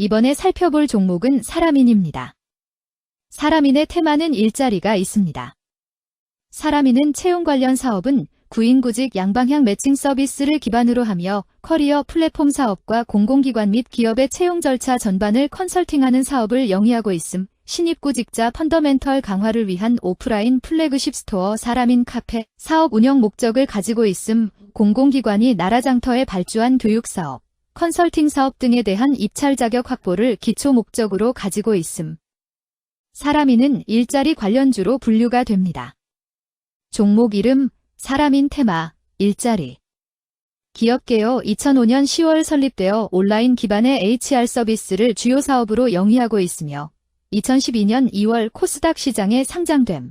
이번에 살펴볼 종목은 사람인입니다. 사람인의 테마는 일자리가 있습니다. 사람인은 채용 관련 사업은 구인구직 양방향 매칭 서비스를 기반으로 하며 커리어 플랫폼 사업과 공공기관 및 기업의 채용 절차 전반을 컨설팅하는 사업을 영위하고 있음. 신입구직자 펀더멘털 강화를 위한 오프라인 플래그십 스토어 사람인 카페 사업 운영 목적을 가지고 있음. 공공기관이 나라장터에 발주한 교육사업, 컨설팅 사업 등에 대한 입찰 자격 확보를 기초 목적으로 가지고 있음. 사람인은 일자리 관련주로 분류가 됩니다. 종목 이름, 사람인 테마, 일자리. 기업개요 2005년 10월 설립되어 온라인 기반의 HR 서비스를 주요 사업으로 영위하고 있으며 2012년 2월 코스닥 시장에 상장됨.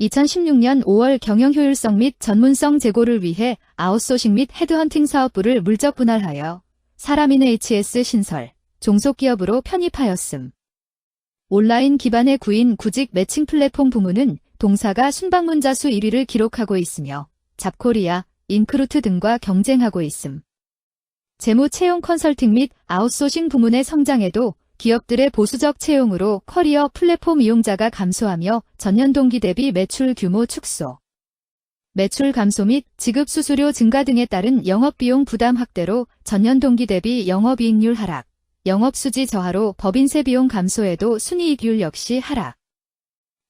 2016년 5월 경영 효율성 및 전문성 제고를 위해 아웃소싱 및 헤드헌팅 사업부를 물적 분할하여 사람인 HS 신설, 종속기업으로 편입하였음. 온라인 기반의 구인 구직 매칭 플랫폼 부문은 동사가 순방문자 수 1위를 기록하고 있으며 잡코리아, 인크루트 등과 경쟁하고 있음. 재무 채용 컨설팅 및 아웃소싱 부문의 성장에도 기업들의 보수적 채용으로 커리어 플랫폼 이용자가 감소하며 전년 동기 대비 매출 규모 축소. 매출 감소 및 지급 수수료 증가 등에 따른 영업비용 부담 확대로 전년 동기 대비 영업이익률 하락, 영업수지 저하로 법인세 비용 감소에도 순이익률 역시 하락.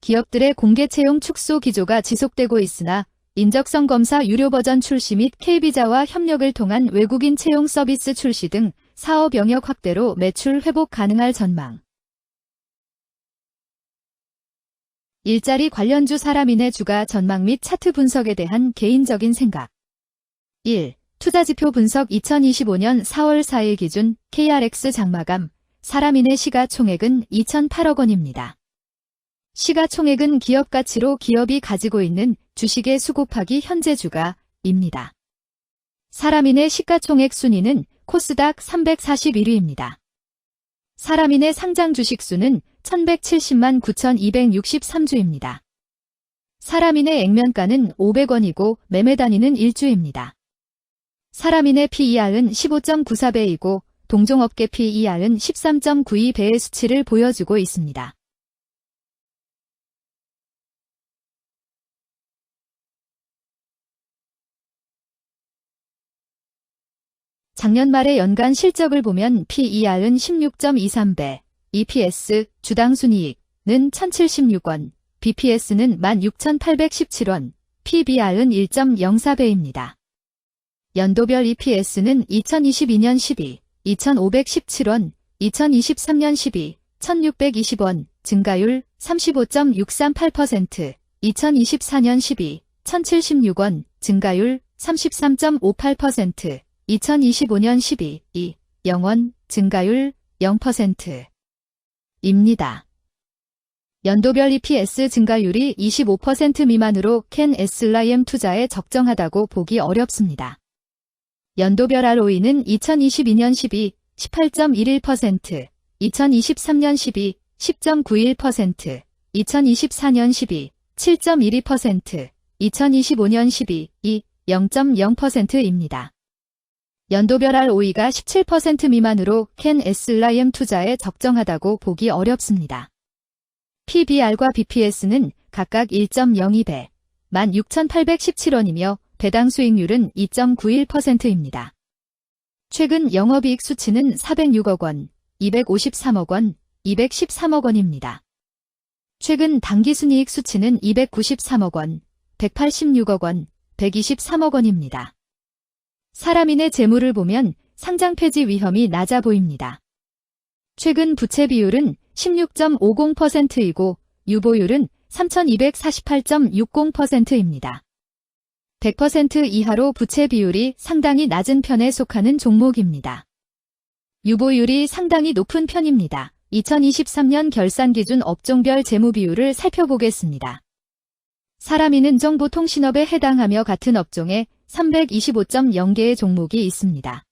기업들의 공개 채용 축소 기조가 지속되고 있으나 인적성 검사 유료 버전 출시 및 KB자와 협력을 통한 외국인 채용 서비스 출시 등 사업 영역 확대로 매출 회복 가능할 전망. 일자리 관련주 사람인의 주가 전망 및 차트 분석에 대한 개인적인 생각. 1. 투자지표 분석 2025년 4월 4일 기준 KRX 장마감 사람인의 시가총액은 2,008억 원입니다. 시가총액은 기업 가치로 기업이 가지고 있는 주식의 수 곱하기 현재 주가입니다. 사람인의 시가총액 순위는 코스닥 341위입니다. 사람인의 상장 주식 수는 1170만 9263주입니다. 사람인의 액면가는 500원이고 매매 단위는 1주입니다. 사람인의 PER은 15.94배이고 동종업계 PER은 13.92배의 수치를 보여주고 있습니다. 작년 말의 연간 실적을 보면 PER은 16.23배, EPS, 주당 순이익은 1076원, BPS는 16,817원, PBR은 1.04배입니다. 연도별 EPS는 2022년 12, 2,517원, 2023년 12, 1,620원, 증가율 35.638%, 2024년 12, 1,076원, 증가율 33.58%, 2025년 12, 2, 0원, 증가율 0%. 입니다. 연도별 EPS 증가율이 25% 미만으로 캔 SLIM 투자에 적정하다고 보기 어렵습니다. 연도별 ROE는 2022년 12, 18.11%, 2023년 12, 10.91%, 2024년 12, 7.12%, 2025년 12, 2, 0.0%입니다. 연도별 ROE가 17% 미만으로 캔 S라이엠 투자에 적정하다고 보기 어렵습니다. PBR과 BPS는 각각 1.02배, 16,817원이며 배당 수익률은 2.91%입니다. 최근 영업이익 수치는 406억 원, 253억 원, 213억 원입니다. 최근 당기순이익 수치는 293억 원, 186억 원, 123억 원입니다. 사람인의 재물을 보면 상장 폐지 위험이 낮아 보입니다. 최근 부채 비율은 16.50%이고 유보율은 3248.60%입니다. 100% 이하로 부채 비율이 상당히 낮은 편에 속하는 종목입니다. 유보율이 상당히 높은 편입니다. 2023년 결산 기준 업종별 재무 비율을 살펴보겠습니다. 사람인은 정보통신업에 해당하며 같은 업종에 325.0개의 종목이 있습니다.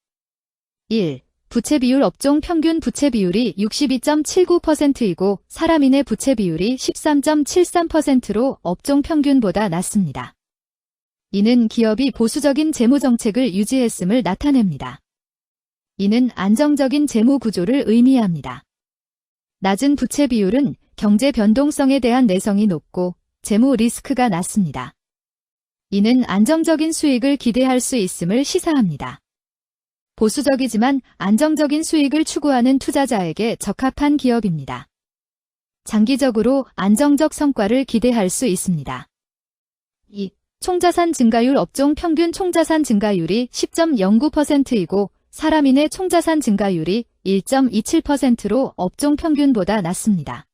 1. 부채 비율 업종 평균 부채 비율이 62.79%이고 사람인의 부채 비율이 13.73%로 업종 평균보다 낮습니다. 이는 기업이 보수적인 재무 정책을 유지했음을 나타냅니다. 이는 안정적인 재무 구조를 의미합니다. 낮은 부채 비율은 경제 변동성에 대한 내성이 높고 재무 리스크가 낮습니다. 이는 안정적인 수익을 기대할 수 있음을 시사합니다. 보수적이지만 안정적인 수익을 추구하는 투자자에게 적합한 기업입니다. 장기적으로 안정적 성과를 기대할 수 있습니다. 2. 총자산 증가율 업종 평균 총자산 증가율이 10.09%이고 사람인의 총자산 증가율이 1.27%로 업종 평균보다 낮습니다.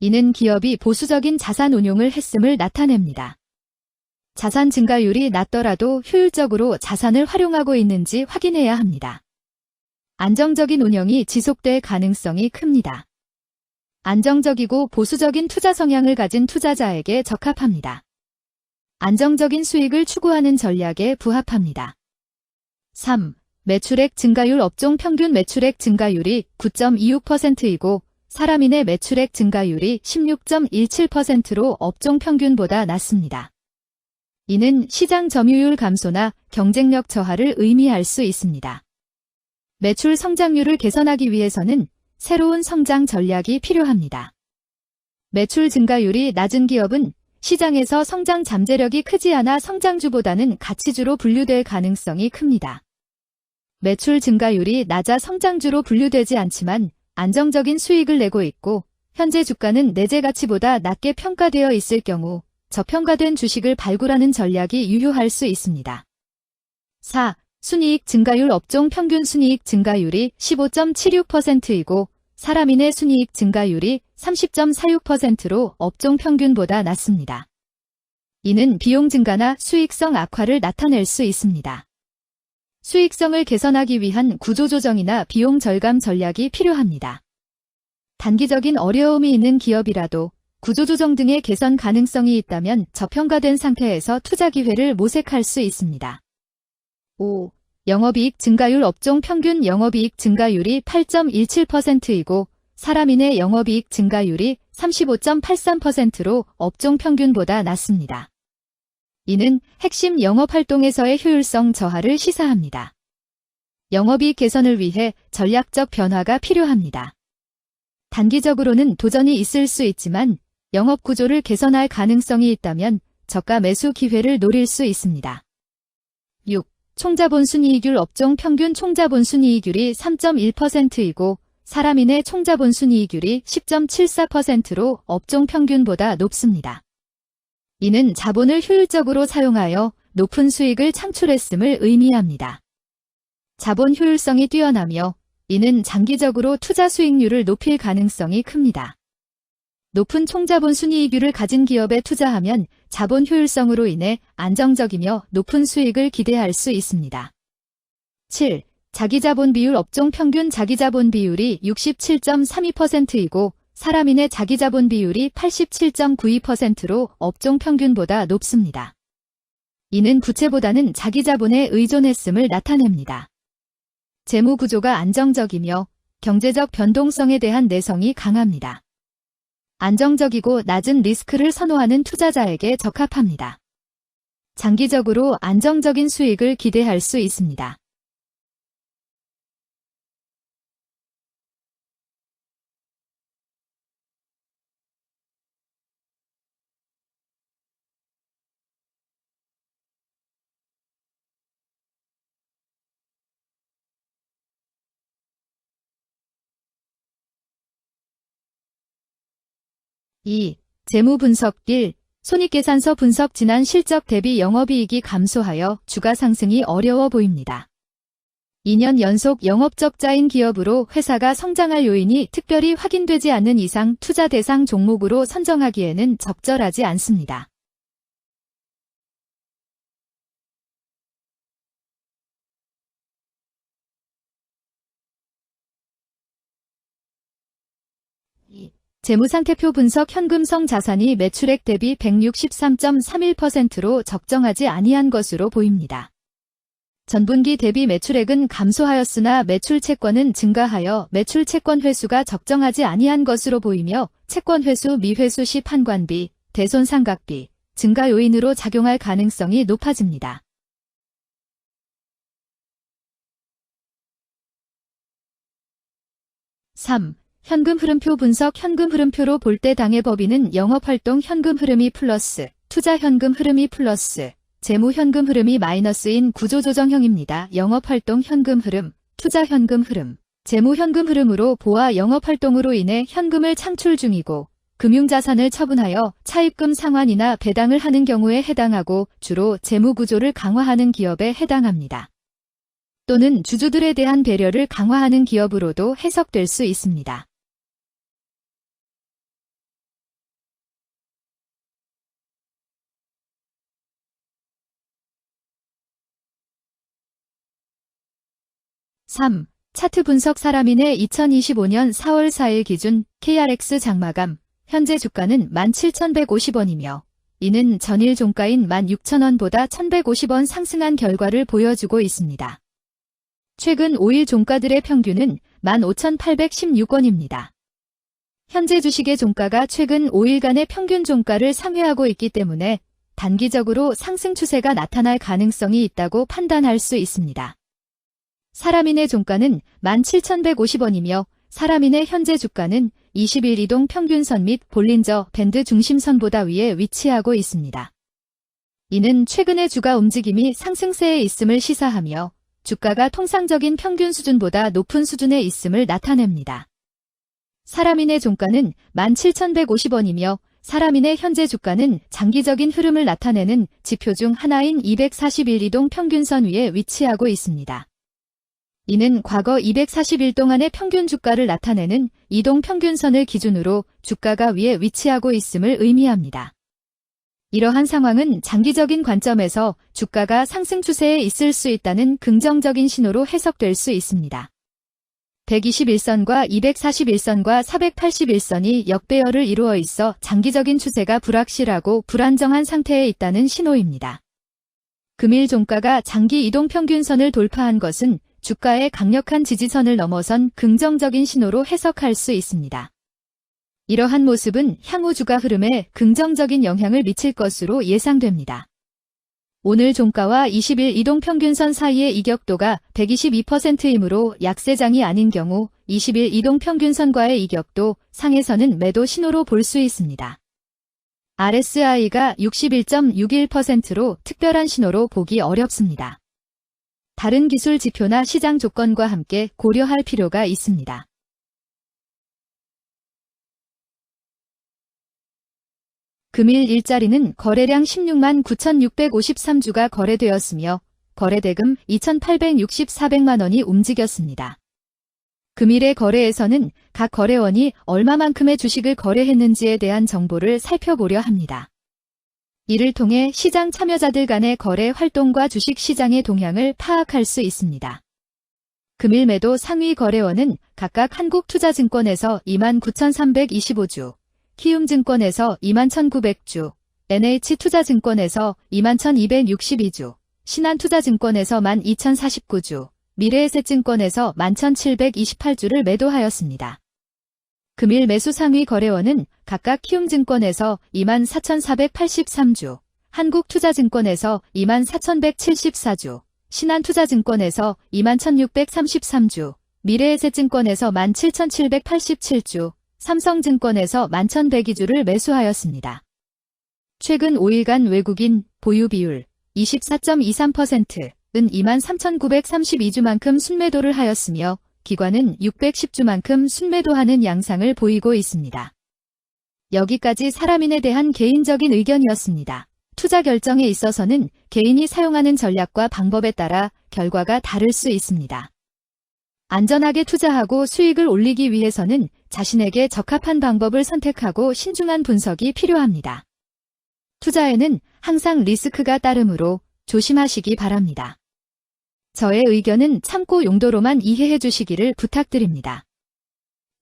이는 기업이 보수적인 자산 운용을 했음을 나타냅니다. 자산 증가율이 낮더라도 효율적으로 자산을 활용하고 있는지 확인해야 합니다. 안정적인 운영이 지속될 가능성이 큽니다. 안정적이고 보수적인 투자 성향을 가진 투자자에게 적합합니다. 안정적인 수익을 추구하는 전략에 부합합니다. 3. 매출액 증가율 업종 평균 매출액 증가율이 9.26%이고 사람인의 매출액 증가율이 16.17%로 업종 평균보다 낮습니다. 이는 시장 점유율 감소나 경쟁력 저하를 의미할 수 있습니다. 매출 성장률을 개선하기 위해서는 새로운 성장 전략이 필요합니다. 매출 증가율이 낮은 기업은 시장에서 성장 잠재력이 크지 않아 성장주보다는 가치주로 분류될 가능성이 큽니다. 매출 증가율이 낮아 성장주로 분류되지 않지만 안정적인 수익을 내고 있고 현재 주가는 내재 가치보다 낮게 평가되어 있을 경우 저평가된 주식을 발굴하는 전략이 유효할 수 있습니다. 4. 순이익 증가율 업종 평균 순이익 증가율이 15.76%이고 사람인의 순이익 증가율이 30.46%로 업종 평균보다 낮습니다. 이는 비용 증가나 수익성 악화를 나타낼 수 있습니다. 수익성을 개선하기 위한 구조조정이나 비용 절감 전략이 필요합니다. 단기적인 어려움이 있는 기업이라도 구조조정 등의 개선 가능성이 있다면 저평가된 상태에서 투자 기회를 모색할 수 있습니다. 5. 영업이익 증가율 업종 평균 영업이익 증가율이 8.17%이고 사람인의 영업이익 증가율이 35.83%로 업종 평균보다 낮습니다. 이는 핵심 영업활동에서의 효율성 저하를 시사합니다. 영업이익 개선을 위해 전략적 변화가 필요합니다. 단기적으로는 도전이 있을 수 있지만 영업 구조를 개선할 가능성이 있다면 저가 매수 기회를 노릴 수 있습니다. 6. 총자본 순이익률 업종 평균 총자본 순이익률이 3.1%이고 사람인의 총자본 순이익률이 10.74%로 업종 평균보다 높습니다. 이는 자본을 효율적으로 사용하여 높은 수익을 창출했음을 의미합니다. 자본 효율성이 뛰어나며 이는 장기적으로 투자 수익률을 높일 가능성이 큽니다. 높은 총자본 순이익률을 가진 기업에 투자하면 자본 효율성으로 인해 안정적이며 높은 수익을 기대할 수 있습니다. 7. 자기자본 비율 업종 평균 자기자본 비율이 67.32%이고 사람인의 자기자본 비율이 87.92%로 업종 평균보다 높습니다. 이는 부채보다는 자기자본에 의존했음을 나타냅니다. 재무 구조가 안정적이며 경제적 변동성에 대한 내성이 강합니다. 안정적이고 낮은 리스크를 선호하는 투자자에게 적합합니다. 장기적으로 안정적인 수익을 기대할 수 있습니다. 이 재무 분석 1. 손익계산서 분석 지난 실적 대비 영업이익이 감소하여 주가 상승이 어려워 보입니다. 2년 연속 영업적자인 기업으로 회사가 성장할 요인이 특별히 확인되지 않는 이상 투자 대상 종목으로 선정하기에는 적절하지 않습니다. 재무상태표 분석 현금성 자산이 매출액 대비 163.31%로 적정하지 아니한 것으로 보입니다. 전분기 대비 매출액은 감소하였으나 매출 채권은 증가하여 매출 채권 회수가 적정하지 아니한 것으로 보이며 채권 회수 미회수 시 판관비, 대손 상각비, 증가 요인으로 작용할 가능성이 높아집니다. 3. 현금 흐름표 분석 현금 흐름표로 볼 때 당해 법인은 영업활동 현금 흐름이 플러스, 투자 현금 흐름이 플러스, 재무 현금 흐름이 마이너스인 구조조정형입니다. 영업활동 현금 흐름, 투자 현금 흐름, 재무 현금 흐름으로 보아 영업활동으로 인해 현금을 창출 중이고 금융자산을 처분하여 차입금 상환이나 배당을 하는 경우에 해당하고 주로 재무 구조를 강화하는 기업에 해당합니다. 또는 주주들에 대한 배려를 강화하는 기업으로도 해석될 수 있습니다. (3) 차트 분석 사람인의 2025년 4월 4일 기준 KRX 장마감 현재 주가는 17,150원이며 이는 전일 종가인 16,000원보다 1,150원 상승한 결과를 보여주고 있습니다. 최근 5일 종가들의 평균은 15,816원입니다. 현재 주식의 종가가 최근 5일간의 평균 종가를 상회하고 있기 때문에 단기적으로 상승 추세가 나타날 가능성이 있다고 판단할 수 있습니다. 사람인의 종가는 17,150원이며 사람인의 현재 주가는 20일 이동 평균선 및 볼린저 밴드 중심선보다 위에 위치하고 있습니다. 이는 최근의 주가 움직임이 상승세에 있음을 시사하며 주가가 통상적인 평균 수준보다 높은 수준에 있음을 나타냅니다. 사람인의 종가는 17,150원이며 사람인의 현재 주가는 장기적인 흐름을 나타내는 지표 중 하나인 241 이동 평균선 위에 위치하고 있습니다. 이는 과거 240일 동안의 평균 주가를 나타내는 이동 평균선을 기준으로 주가가 위에 위치하고 있음을 의미합니다. 이러한 상황은 장기적인 관점에서 주가가 상승 추세에 있을 수 있다는 긍정적인 신호로 해석될 수 있습니다. 121선과 241선과 481선이 역배열을 이루어 있어 장기적인 추세가 불확실하고 불안정한 상태에 있다는 신호입니다. 금일 종가가 장기 이동 평균선을 돌파한 것은 주가의 강력한 지지선을 넘어선 긍정적인 신호로 해석할 수 있습니다. 이러한 모습은 향후 주가 흐름에 긍정적인 영향을 미칠 것으로 예상됩니다. 오늘 종가와 20일 이동평균선 사이의 이격도가 122%이므로 약세장이 아닌 경우 20일 이동평균선과의 이격도 상에서는 매도 신호로 볼 수 있습니다. RSI가 61.61%로 특별한 신호로 보기 어렵습니다. 다른 기술 지표나 시장 조건과 함께 고려할 필요가 있습니다. 금일 일자리는 거래량 16만 9,653주가 거래되었으며 거래대금 2,864백만 원이 움직였습니다. 금일의 거래에서는 각 거래원이 얼마만큼의 주식을 거래했는지에 대한 정보를 살펴보려 합니다. 이를 통해 시장 참여자들 간의 거래 활동과 주식 시장의 동향을 파악할 수 있습니다. 금일 매도 상위 거래원은 각각 한국투자증권에서 29,325주, 키움증권에서 21,900주, NH투자증권에서 21,262주, 신한투자증권에서 12,049주, 미래에셋증권에서 11,728주를 매도하였습니다. 금일 매수 상위 거래원은 각각 키움증권에서 24,483주, 한국투자증권에서 24,174주, 신한투자증권에서 21,633주, 미래에셋증권에서 17,787주, 삼성증권에서 11,102주를 매수하였습니다. 최근 5일간 외국인 보유 비율 24.23%은 23,932주만큼 순매도를 하였으며 기관은 610주만큼 순매도하는 양상을 보이고 있습니다. 여기까지 사람인에 대한 개인적인 의견이었습니다. 투자 결정에 있어서는 개인이 사용하는 전략과 방법에 따라 결과가 다를 수 있습니다. 안전하게 투자하고 수익을 올리기 위해서는 자신에게 적합한 방법을 선택하고 신중한 분석이 필요합니다. 투자에는 항상 리스크가 따르므로 조심하시기 바랍니다. 저의 의견은 참고 용도로만 이해해 주시기를 부탁드립니다.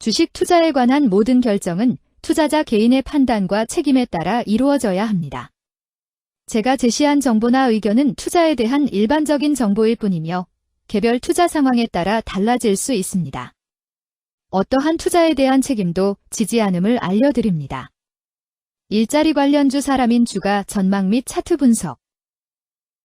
주식 투자에 관한 모든 결정은 투자자 개인의 판단과 책임에 따라 이루어져야 합니다. 제가 제시한 정보나 의견은 투자에 대한 일반적인 정보일 뿐이며 개별 투자 상황에 따라 달라질 수 있습니다. 어떠한 투자에 대한 책임도 지지 않음을 알려드립니다. 일자리 관련주 사람인 주가 전망 및 차트 분석